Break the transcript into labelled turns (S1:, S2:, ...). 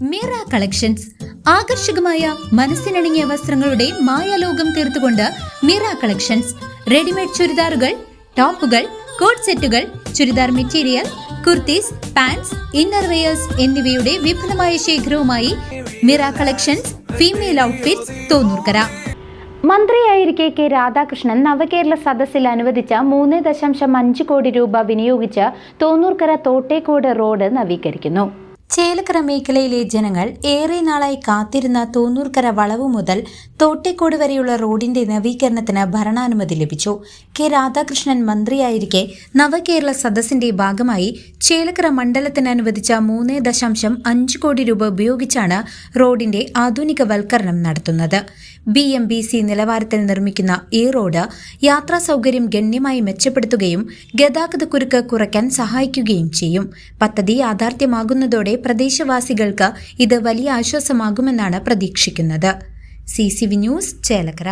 S1: Meera collections. ആകർഷകമായ മനസ്സിനണിഞ്ഞ വസ്ത്രങ്ങളുടെ മായാലോകം തീർത്തുകൊണ്ട് മീറ കളക്ഷൻസ്. റെഡിമെയ്ഡ് ചുരിദാറുകൾ ടോപ്പുകൾ കോട്ട് സെറ്റുകൾ churidar material kurtis pants inner wears എന്നിവയുടെ വിപുലമായ ശേഖരവുമായി Mira collections female outfits Thonnurkara.
S2: മന്ത്രിയായിരിക്കെ K Radhakrishnan നവകേരള സദസ്സിൽ അനുവദിച്ച മൂന്ന് ദശാംശം അഞ്ച് കോടി രൂപ വിനിയോഗിച്ച് തോന്നൂർക്കര തോട്ടേക്കോട് റോഡ് നവീകരിക്കുന്നു.
S1: ചേലക്കര മേഖലയിലെ ജനങ്ങൾ ഏറെ നാളായി കാത്തിരുന്ന തോന്നൂർക്കര വളവ് മുതൽ തോട്ടേക്കോട് വരെയുള്ള റോഡിന്റെ നവീകരണത്തിന് ഭരണാനുമതി ലഭിച്ചു. കെ. രാധാകൃഷ്ണൻ മന്ത്രിയായിരിക്കെ നവകേരള സദസ്സിന്റെ ഭാഗമായി ചേലക്കര മണ്ഡലത്തിന് അനുവദിച്ച മൂന്ന് ദശാംശം അഞ്ച് കോടി രൂപ ഉപയോഗിച്ചാണ് റോഡിന്റെ ആധുനികവൽക്കരണം നടത്തുന്നത്. ബി എം ബി സി നിലവാരത്തിൽ നിർമ്മിക്കുന്ന ഈ റോഡ് യാത്രാ സൗകര്യം ഗണ്യമായി മെച്ചപ്പെടുത്തുകയും ഗതാഗതക്കുരുക്ക് കുറയ്ക്കാൻ സഹായിക്കുകയും ചെയ്യും. പദ്ധതി യാഥാർത്ഥ്യമാകുന്നതോടെ പ്രദേശവാസികൾക്ക് ഇത് വലിയ ആശ്വാസമാകുമെന്നാണ് പ്രതീക്ഷിക്കുന്നത്. C C V news Chelakkara.